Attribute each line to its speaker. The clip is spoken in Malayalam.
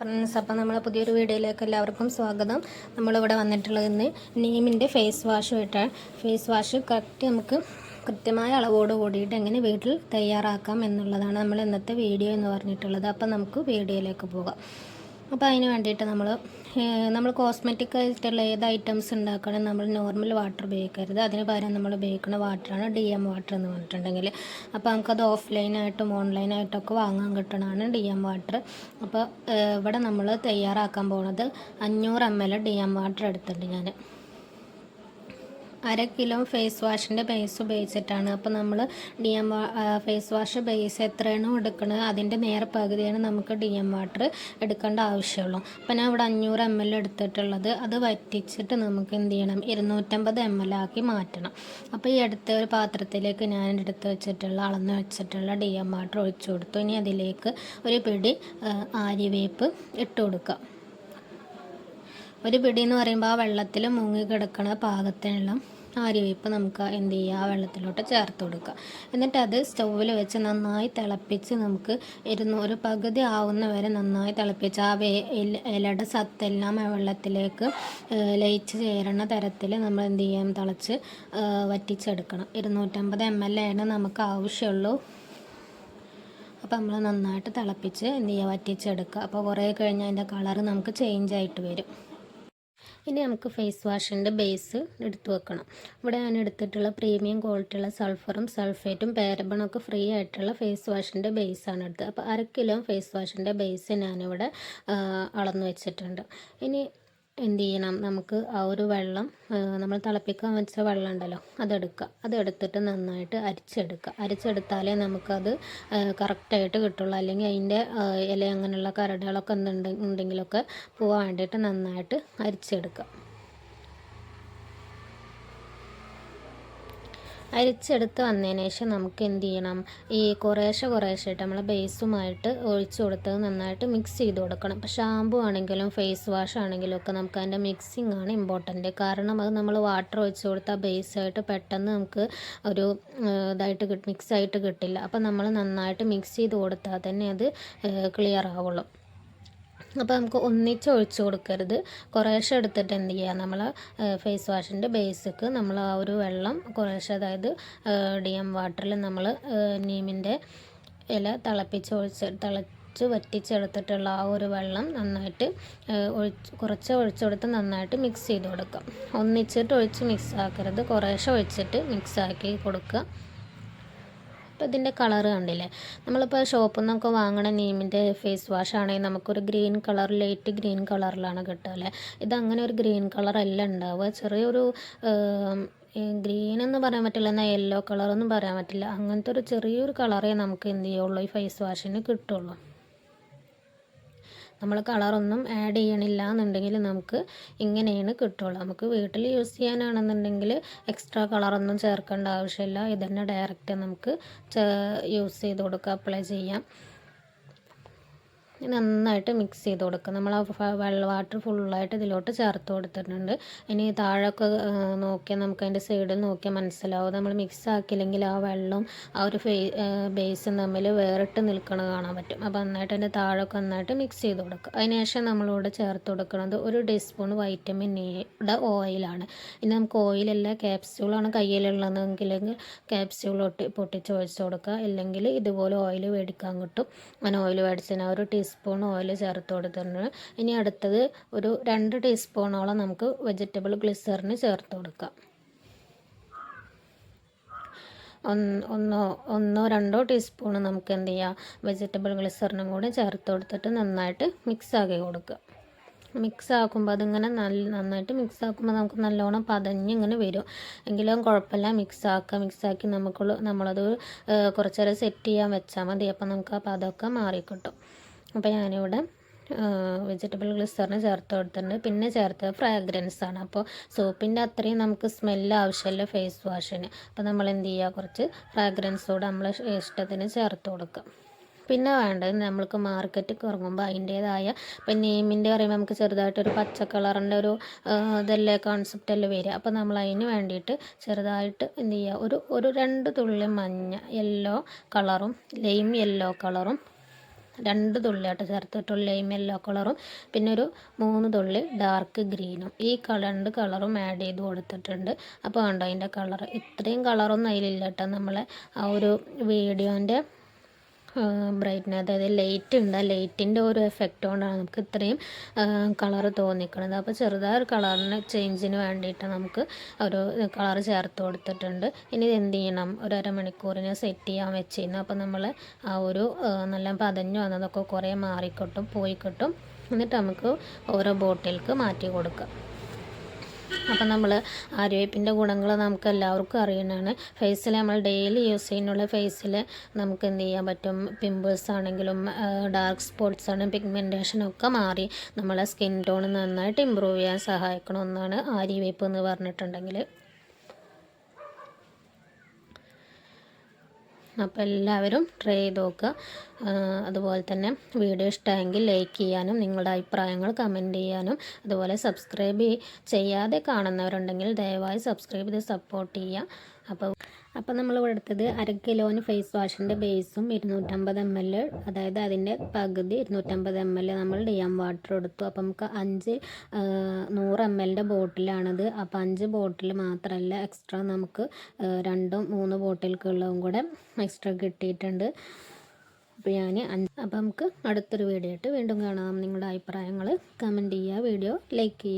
Speaker 1: ഫ്രണ്ട്സ് അപ്പം നമ്മളെ പുതിയൊരു വീഡിയോയിലേക്ക് എല്ലാവർക്കും സ്വാഗതം. നമ്മളിവിടെ വന്നിട്ടുള്ളത് ഇന്ന് നീമിന്റെ ഫേസ് വാഷുമായിട്ടാണ് ഫേസ് വാഷ് കറക്റ്റ് നമുക്ക് കൃത്യമായ അളവോട് കൂടിയിട്ട് എങ്ങനെ വീട്ടിൽ തയ്യാറാക്കാം എന്നുള്ളതാണ് നമ്മൾ ഇന്നത്തെ വീഡിയോ എന്ന് പറഞ്ഞിട്ടുള്ളത്. അപ്പം നമുക്ക് വീഡിയോയിലേക്ക് പോകാം. അപ്പോൾ അതിന് വേണ്ടിയിട്ട് നമ്മൾ നമ്മൾ കോസ്മെറ്റിക് ആയിട്ടുള്ള ഏത് ഐറ്റംസ് ഉണ്ടാക്കണം നമ്മൾ നോർമൽ വാട്ടർ ഉപയോഗിക്കരുത്. അതിന് പകരം നമ്മൾ ഉപയോഗിക്കുന്ന വാട്ടറാണ് ഡി എം വാട്ടർ എന്ന് പറഞ്ഞിട്ടുണ്ടെങ്കിൽ. അപ്പോൾ നമുക്കത് ഓഫ്ലൈനായിട്ടും ഓൺലൈനായിട്ടൊക്കെ വാങ്ങാൻ കിട്ടണതാണ് ഡി എം വാട്ടർ അപ്പോൾ ഇവിടെ നമ്മൾ തയ്യാറാക്കാൻ പോകുന്നത് അഞ്ഞൂറ് M L D M water എടുത്തിട്ടുണ്ട് ഞാൻ അര കിലോ ഫേസ് വാഷിന്റെ ബേസ് ഉപയോഗിച്ചിട്ടാണ്. അപ്പോൾ നമ്മൾ D M face wash base എത്രയാണോ എടുക്കുന്നത് അതിന്റെ നേരെ പകുതിയാണ് നമുക്ക് ഡി എം വാട്ടർ എടുക്കേണ്ട ആവശ്യമുള്ളൂ. അപ്പോൾ ഞാൻ ഇവിടെ അഞ്ഞൂറ് എം എൽ എടുത്തിട്ടുള്ളത്. അത് വറ്റിച്ചിട്ട് നമുക്ക് എന്ത് ചെയ്യണം? ഇരുന്നൂറ്റമ്പത് എം എൽ ആക്കി മാറ്റണം. അപ്പോൾ ഈ അടുത്ത ഒരു പാത്രത്തിലേക്ക് ഞാൻ എടുത്ത് വെച്ചിട്ടുള്ള അളന്ന് വെച്ചിട്ടുള്ള ഡി എം വാട്ടർ ഒഴിച്ചു കൊടുത്തു. ഇനി അതിലേക്ക് ഒരു പിടി ആര്യവേപ്പ് ഇട്ട് കൊടുക്കുക ഒരു പിടി എന്ന് പറയുമ്പോൾ ആ വെള്ളത്തിൽ മുങ്ങി കിടക്കണ പാകത്തിനുള്ള ആര്യവേപ്പ് നമുക്ക് എന്ത് ചെയ്യുക? ആ വെള്ളത്തിലോട്ട് ചേർത്ത് കൊടുക്കുക. എന്നിട്ട് അത് സ്റ്റൗവിൽ വെച്ച് നന്നായി തിളപ്പിച്ച് നമുക്ക് ഇരുന്ന് ഒരു പകുതി ആവുന്ന വരെ നന്നായി തിളപ്പിച്ച് ആ വേ ഇലയുടെ സത്തെല്ലാം ആ വെള്ളത്തിലേക്ക് ലയിച്ച് ചേരണ തരത്തിൽ നമ്മൾ എന്ത് ചെയ്യാം? തിളച്ച് വറ്റിച്ചെടുക്കണം. ഇരുന്നൂറ്റമ്പത് എം എൽ ആണ് നമുക്ക് ആവശ്യമുള്ളൂ. അപ്പോൾ നമ്മൾ നന്നായിട്ട് തിളപ്പിച്ച് എന്ത് ചെയ്യുക? വറ്റിച്ചെടുക്കുക. അപ്പോൾ കുറേ കഴിഞ്ഞാൽ അതിന്റെ കളറ് നമുക്ക് ചേഞ്ച് ആയിട്ട് വരും. ഇനി നമുക്ക് ഫേസ് വാഷിന്റെ ബേസ് എടുത്തു വെക്കണം. ഇവിടെ ഞാൻ എടുത്തിട്ടുള്ള പ്രീമിയം ക്വാളിറ്റിയുള്ള സൾഫറും സൾഫേറ്റും പാരബണൊക്കെ ഫ്രീ ആയിട്ടുള്ള ഫേസ് വാഷിന്റെ ബേസാണ് എടുത്തത്. അപ്പോൾ അര കിലോ ഫേസ് വാഷിന്റെ ബേസ് ഞാനിവിടെ അളന്ന് വെച്ചിട്ടുണ്ട്. ഇനി എന്ത് ചെയ്യണം നമുക്ക് ആ ഒരു വെള്ളം നമ്മൾ തിളപ്പിക്കാൻ വെച്ച വെള്ളം ഉണ്ടല്ലോ അതെടുക്കുക. അതെടുത്തിട്ട് നന്നായിട്ട് അരിച്ചെടുക്കുക. അരിച്ചെടുത്താലേ നമുക്കത് കറക്റ്റായിട്ട് കിട്ടുള്ളൂ. അല്ലെങ്കിൽ അതിന്റെ ഇല അങ്ങനെയുള്ള കരടുകളൊക്കെ എന്തുണ്ടെങ്കിലൊക്കെ പോകാൻ വേണ്ടിയിട്ട് നന്നായിട്ട് അരിച്ചെടുക്കുക. അരിച്ചെടുത്ത് വന്നതിന് ശേഷം നമുക്ക് എന്ത് ചെയ്യണം? ഈ കുറേശ്ശെ കുറേശ്ശായിട്ട് നമ്മൾ ബേസുമായിട്ട് ഒഴിച്ചു കൊടുത്തത് നന്നായിട്ട് മിക്സ് ചെയ്ത് കൊടുക്കണം. ഇപ്പോൾ ഷാമ്പു ആണെങ്കിലും ഫേസ് വാഷ് ആണെങ്കിലും ഒക്കെ നമുക്ക് അതിന്റെ മിക്സിങ് ആണ് ഇമ്പോർട്ടന്റ് കാരണം അത് നമ്മൾ വാട്ടർ ഒഴിച്ച് കൊടുത്താൽ ബേസായിട്ട് പെട്ടെന്ന് നമുക്ക് ഒരു ഇതായിട്ട് മിക്സ് ആയിട്ട് കിട്ടില്ല. അപ്പോൾ നമ്മൾ നന്നായിട്ട് മിക്സ് ചെയ്ത് കൊടുത്താൽ തന്നെ അത് ക്ലിയർ ആവുള്ളൂ. അപ്പോൾ നമുക്ക് ഒന്നിച്ച് ഒഴിച്ചു കൊടുക്കരുത്. കുറേശ്ശെ എടുത്തിട്ട് എന്ത് ചെയ്യുക നമ്മൾ ഫേസ് വാഷിന്റെ ബേസിക്ക് നമ്മൾ ആ ഒരു വെള്ളം കുറേശ്ശെ അതായത് ഡി എം വാട്ടറിൽ നമ്മൾ നീമിന്റെ ഇല തിളപ്പിച്ച് ഒഴിച്ച് തിളച്ച് വറ്റിച്ചെടുത്തിട്ടുള്ള ആ ഒരു വെള്ളം നന്നായിട്ട് ഒഴിച്ച് കുറച്ച് ഒഴിച്ചെടുത്ത് നന്നായിട്ട് മിക്സ് ചെയ്ത് കൊടുക്കുക. ഒന്നിച്ചിട്ട് ഒഴിച്ച് മിക്സ് ആക്കരുത്. കുറേശ്ശെ ഒഴിച്ചിട്ട് മിക്സ് ആക്കി കൊടുക്കുക. അപ്പോൾ ഇതിന്റെ കളറ് കണ്ടില്ലേ? നമ്മളിപ്പോൾ ഷോപ്പിൽ നിന്നൊക്കെ വാങ്ങണ നീമിന്റെ ഫേസ് വാഷ് ആണെങ്കിൽ നമുക്കൊരു ഗ്രീൻ കളർ ലൈറ്റ് ഗ്രീൻ കളറിലാണ് കിട്ടുക അല്ലേ? ഇതങ്ങനെ ഒരു ഗ്രീൻ കളറല്ല ഉണ്ടാവുക. ചെറിയൊരു ഗ്രീൻ എന്ന് പറയാൻ പറ്റില്ല എന്നാൽ യെല്ലോ ഒന്നും പറയാൻ പറ്റില്ല. അങ്ങനത്തെ ഒരു ചെറിയൊരു കളറേ നമുക്ക് എന്ത് ചെയ്യുള്ളൂ? ഈ ഫേസ് വാഷിന് കിട്ടുള്ളൂ. നമ്മൾ കളറൊന്നും ആഡ് ചെയ്യണില്ല എന്നുണ്ടെങ്കിൽ നമുക്ക് ഇങ്ങനെയാണ് കിട്ടുള്ളൂ. നമുക്ക് വീട്ടിൽ യൂസ് ചെയ്യാനാണെന്നുണ്ടെങ്കിൽ എക്സ്ട്രാ കളറൊന്നും ചേർക്കേണ്ട ആവശ്യമില്ല. ഇതന്നെ ഡയറക്റ്റ് നമുക്ക് യൂസ് ചെയ്ത് കൊടുക്കുക അപ്ലൈ ചെയ്യാം. നന്നായിട്ട് മിക്സ് ചെയ്ത് കൊടുക്കുക നമ്മൾ ആ വെള്ള വാട്ടർ ഫുള്ളായിട്ട് ഇതിലോട്ട് ചേർത്ത് കൊടുത്തിട്ടുണ്ട്. ഇനി താഴൊക്കെ നോക്കിയാൽ നമുക്ക് അതിന്റെ സൈഡിൽ നോക്കിയാൽ മനസ്സിലാവും. നമ്മൾ മിക്സ് ആക്കിയില്ലെങ്കിൽ ആ വെള്ളം ആ ഒരു ഫേ ബേസും തമ്മിൽ വേറിട്ട് നിൽക്കണ കാണാൻ പറ്റും. അപ്പോൾ നന്നായിട്ട് അതിന്റെ താഴൊക്കെ നന്നായിട്ട് മിക്സ് ചെയ്ത് കൊടുക്കുക അതിനുശേഷം നമ്മളിവിടെ ചേർത്ത് കൊടുക്കുന്നത് ഒരു ടീസ്പൂൺ വൈറ്റമിൻ എയുടെ ഓയിലാണ് ഇനി നമുക്ക് ഓയിലല്ല ക്യാപ്സ്യൂളാണ് കയ്യിലുള്ളതെങ്കിൽ ക്യാപ്സ്യൂൾ പൊട്ടിച്ച് ഒഴിച്ച് കൊടുക്കുക. ഇല്ലെങ്കിൽ ഇതുപോലെ ഓയിൽ മേടിക്കാൻ കിട്ടും. അങ്ങനെ ഓയിൽ മേടിച്ചതിന് ഒരു ടീ ടീസ്പൂൺ ഓയിൽ ചേർത്ത് കൊടുത്തിട്ടുണ്ട് ഇനി അടുത്തത് ഒരു രണ്ട് ടീസ്പൂണോളം നമുക്ക് വെജിറ്റബിൾ ഗ്ലിസറിന് ചേർത്ത് കൊടുക്കാം. ഒന്നോ ഒന്നോ രണ്ടോ ടീസ്പൂൺ നമുക്ക് എന്ത് ചെയ്യാം? വെജിറ്റബിൾ ഗ്ലിസറിനും കൂടി ചേർത്ത് കൊടുത്തിട്ട് നന്നായിട്ട് മിക്സ് ആക്കി കൊടുക്കുക. മിക്സ് ആക്കുമ്പോൾ അതിങ്ങനെ നല്ല നന്നായിട്ട് മിക്സ് ആക്കുമ്പോൾ നമുക്ക് നല്ലോണം പതഞ്ഞിങ്ങനെ വരും. എങ്കിലും കുഴപ്പമില്ല മിക്സ് ആക്കുക മിക്സ് ആക്കി നമുക്ക് നമ്മളത് കുറച്ചേരം സെറ്റ് ചെയ്യാൻ വെച്ചാൽ മതി. അപ്പോൾ നമുക്ക് ആ പതമൊക്കെ മാറിക്കിട്ടും. അപ്പോൾ ഞാനിവിടെ വെജിറ്റബിൾ ഗ്ലിസറിന് ചേർത്ത് കൊടുത്തിട്ടുണ്ട് പിന്നെ ചേർത്ത് ഫ്രാഗ്രൻസ് ആണ്. അപ്പോൾ സോപ്പിന്റെ അത്രയും നമുക്ക് സ്മെല്ല് ആവശ്യമില്ല ഫേസ് വാഷിന് അപ്പോൾ നമ്മൾ എന്ത് ചെയ്യുക? കുറച്ച് ഫ്രാഗ്രൻസ് കൂടെ നമ്മൾ ഇഷ്ടത്തിന് ചേർത്ത് കൊടുക്കുക. പിന്നെ വേണ്ടത് നമ്മൾക്ക് മാർക്കറ്റിൽ ഇറങ്ങുമ്പോൾ അതിന്റേതായ ഇപ്പം നെയിമിന്റെ പറയുമ്പോൾ നമുക്ക് ചെറുതായിട്ടൊരു പച്ച കളറിന്റെ ഒരു ഇതല്ലേ കോൺസെപ്റ്റല്ലേ വരിക. അപ്പോൾ നമ്മൾ അതിന് വേണ്ടിയിട്ട് ചെറുതായിട്ട് എന്ത് ചെയ്യുക? ഒരു ഒരു രണ്ട് തുള്ളി മഞ്ഞ യെല്ലോ കളറും ലൈം യെല്ലോ കളറും രണ്ട് തുള്ളിയായിട്ട് ചേർത്തിട്ടുള്ള യെല്ലോ കളറും പിന്നെ ഒരു മൂന്ന് തുള്ളി ഡാർക്ക് ഗ്രീനും ഈ രണ്ട് കളറും ആഡ് ചെയ്ത് കൊടുത്തിട്ടുണ്ട്. അപ്പോൾ കണ്ടോ അതിന്റെ കളർ ഇത്രയും കളറൊന്നും അതിലില്ല കേട്ടോ നമ്മളെ ആ ഒരു വീഡിയോന്റെ ബ്രൈറ്റ്നസ് അതായത് ലൈറ്റ് ഉണ്ട്. ലൈറ്റിന്റെ ഒരു എഫക്റ്റ് കൊണ്ടാണ് നമുക്ക് ഇത്രയും കളർ തോന്നിക്കുന്നത് അപ്പോൾ ചെറുതായ ഒരു കളറിന് ചേഞ്ചിന് വേണ്ടിയിട്ട് നമുക്ക് ഒരു കളർ ചേർത്ത് കൊടുത്തിട്ടുണ്ട്. ഇനി എന്ത് ചെയ്യണം? ഒരു അരമണിക്കൂറിന് സെറ്റ് ചെയ്യാൻ വെച്ചിരുന്നു. അപ്പോൾ നമ്മൾ ആ ഒരു നല്ല പതഞ്ഞു വന്നതൊക്കെ കുറേ മാറിക്കിട്ടും പോയി കിട്ടും എന്നിട്ട് നമുക്ക് ഓരോ ബോട്ടിലേക്ക് മാറ്റി കൊടുക്കാം. അപ്പം നമ്മൾ ആര്യവേപ്പിന്റെ ഗുണങ്ങൾ നമുക്ക് എല്ലാവർക്കും അറിയുന്നതാണ്. ഫേസിൽ നമ്മൾ ഡെയിലി യൂസ് ചെയ്യുന്നുള്ള ഫേസിൽ നമുക്ക് എന്ത് ചെയ്യാൻ പറ്റും? പിമ്പിൾസ് ആണെങ്കിലും ഡാർക്ക് സ്പോട്ട്സ് ആണ് പിഗ്മെന്റേഷൻ ഒക്കെ മാറി നമ്മളെ സ്കിൻ ടോൺ നന്നായിട്ട് ഇമ്പ്രൂവ് ചെയ്യാൻ സഹായിക്കണമെന്നാണ് ആരി ആര്യവേപ്പ് എന്ന് പറഞ്ഞിട്ടുണ്ടെങ്കിൽ അപ്പോൾ എല്ലാവരും ട്രൈ ചെയ്ത് നോക്കുക. അതുപോലെ തന്നെ വീഡിയോ ഇഷ്ടമെങ്കിൽ ലൈക്ക് ചെയ്യാനും നിങ്ങളുടെ അഭിപ്രായങ്ങൾ കമന്റ് ചെയ്യാനും. അതുപോലെ സബ്സ്ക്രൈബ് ചെയ്യാതെ കാണുന്നവരുണ്ടെങ്കിൽ ദയവായി സബ്സ്ക്രൈബ് ചെയ്ത് സപ്പോർട്ട് ചെയ്യുക. അപ്പോൾ അപ്പോൾ നമ്മൾ ഇവിടെ എടുത്തത് അര കിലോന് ഫേസ് വാഷിന്റെ ബേസും ഇരുന്നൂറ്റമ്പത് എം എൽ അതായത് അതിന്റെ പകുതി ഇരുന്നൂറ്റമ്പത് എം എൽ നമ്മൾ ഡിയം വാട്ടർ എടുത്തു. അപ്പം നമുക്ക് അഞ്ച് നൂറ് എം എല്ലിന്റെ ബോട്ടിലാണത്. അപ്പോൾ അഞ്ച് ബോട്ടിൽ മാത്രമല്ല എക്സ്ട്രാ നമുക്ക് രണ്ടും മൂന്ന് ബോട്ടിൽക്കുള്ളതും കൂടെ എക്സ്ട്രാ കിട്ടിയിട്ടുണ്ട്. അപ്പോൾ ഞാൻ അഞ്ച് അപ്പോൾ നമുക്ക് അടുത്തൊരു വീഡിയോ ആയിട്ട് വീണ്ടും കാണാം. നിങ്ങളുടെ അഭിപ്രായങ്ങൾ കമന്റ് ചെയ്യുക. വീഡിയോ ലൈക്ക് ചെയ്യുക.